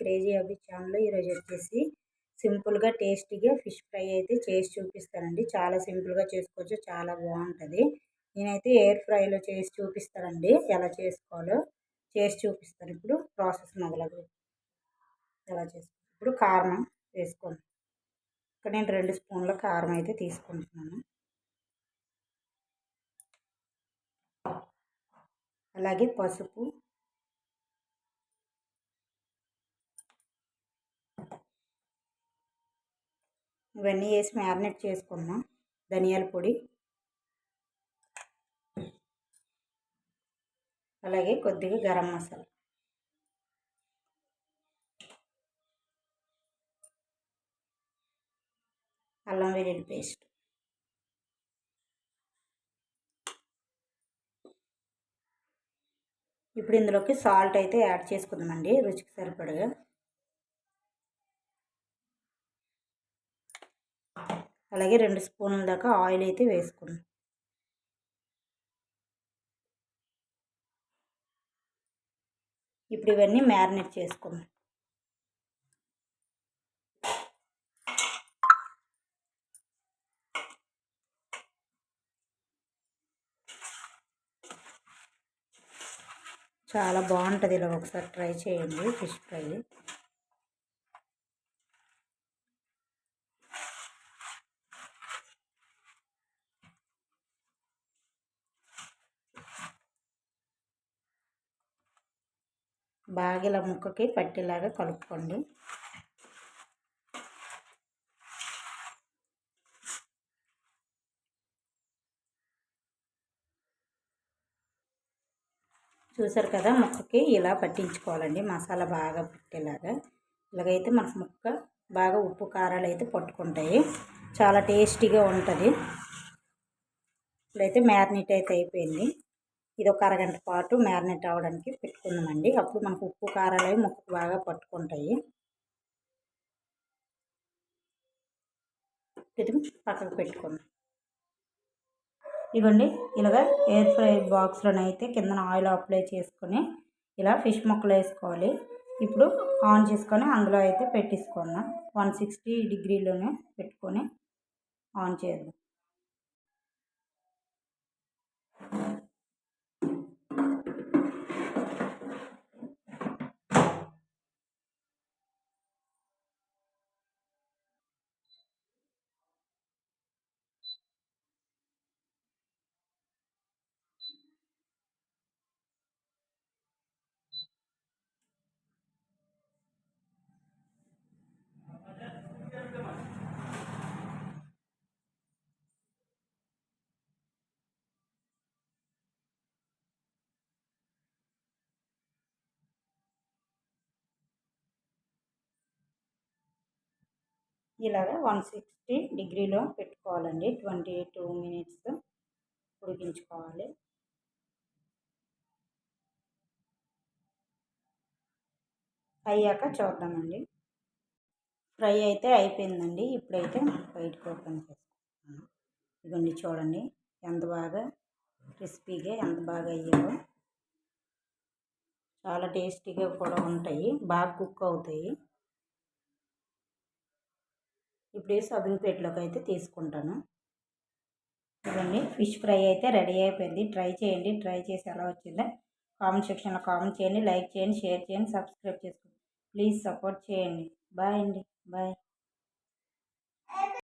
Crazy అభి ఛానల్లో ఈరోజు వచ్చేసి సింపుల్గా టేస్టీగా ఫిష్ ఫ్రై అయితే చేసి చూపిస్తానండి. చాలా సింపుల్గా చేసుకోవచ్చు. చాలా బాగుంటుంది. నేనైతే ఎయిర్ ఫ్రైలో చేసి చూపిస్తానండి. ఎలా చేసుకోవాలో చేసి చూపిస్తాను. ఇప్పుడు ప్రాసెస్ మొదలగు ఎలా చేసుకో ఇప్పుడు కారం వేసుకోండి. ఇక్కడ నేను రెండు స్పూన్ల కారం అయితే తీసుకుంటున్నాను. అలాగే పసుపు ఇవన్నీ వేసి మ్యారినేట్ చేసుకుందాం. ధనియాల పొడి. అలాగే కొద్దిగా గరం మసాలా. అల్లం వెల్లుల్లి పేస్ట్. ఇప్పుడు ఇందులోకి సాల్ట్ అయితే యాడ్ చేసుకుందామండి రుచికి సరిపడగా. అలాగే రెండు స్పూన్ల దాకా ఆయిల్ అయితే వేసుకున్నాం. ఇప్పుడు ఇవన్నీ మ్యారినేట్ చేసుకున్నాం చాలా బాగుంటుంది ఇలా ఒకసారి ట్రై చేయండి ఫిష్ ఫ్రై. బాగిల ముక్కకి పట్టేలాగా కలుపుకోండి. చూసారు కదా ముక్కకి ఇలా పట్టించుకోవాలండి. మసాలా బాగా పట్టేలాగా. ఇలాగైతే మనకు ముక్క బాగా ఉప్పు కారాలు అయితే పట్టుకుంటాయి. చాలా టేస్టీగా ఉంటుంది. ఇప్పుడైతే మ్యారినేట్ అయితే అయిపోయింది. ఇది ఒక అరగంట పాటు మ్యారినేట్ అవ్వడానికి పెట్టుకుందామండి అప్పుడు మనకు ఉప్పు కారాలు అవి ముక్కకు బాగా పట్టుకుంటాయి. ఇది పక్కకు పెట్టుకుందాం. ఇవ్వండి ఇలాగ ఎయిర్ ఫ్రై బాక్స్లోనైతే కింద ఆయిల్ అప్లై చేసుకొని ఇలా ఫిష్ ముక్కలు వేసుకోవాలి. ఇప్పుడు ఆన్ చేసుకొని అందులో అయితే పెట్టేసుకుందాం. వన్ సిక్స్టీ డిగ్రీలోనే పెట్టుకొని ఆన్ చేద్దాం. ఇలాగ వన్ సిక్స్టీ డిగ్రీలో పెట్టుకోవాలండి. ట్వంటీ టూ మినిట్స్ ఉడికించుకోవాలి. అయ్యాక చూద్దామండి. ఫ్రై అయితే అయిపోయిందండి. ఇప్పుడైతే బయటకు ఓపెన్ చేసుకుంటున్నాను. ఇదిగోండి చూడండి ఎంత బాగా క్రిస్పీగా ఎంత బాగా అయ్యాయో. చాలా టేస్టీగా కూడా ఉంటాయి. బాగా కుక్ అవుతాయి. ఇప్పుడు సర్వింగ్ ప్లేట్లోకి అయితే తీసుకుంటాను. చూడండి ఫిష్ ఫ్రై అయితే రెడీ అయిపోయింది. ట్రై చేయండి ట్రై చేసి ఎలా వచ్చిందో కామెంట్ సెక్షన్లో కామెంట్ చేయండి లైక్ చేయండి షేర్ చేయండి సబ్స్క్రైబ్ చేసుకోండి. ప్లీజ్ సపోర్ట్ చేయండి. బాయ్ అండి బాయ్.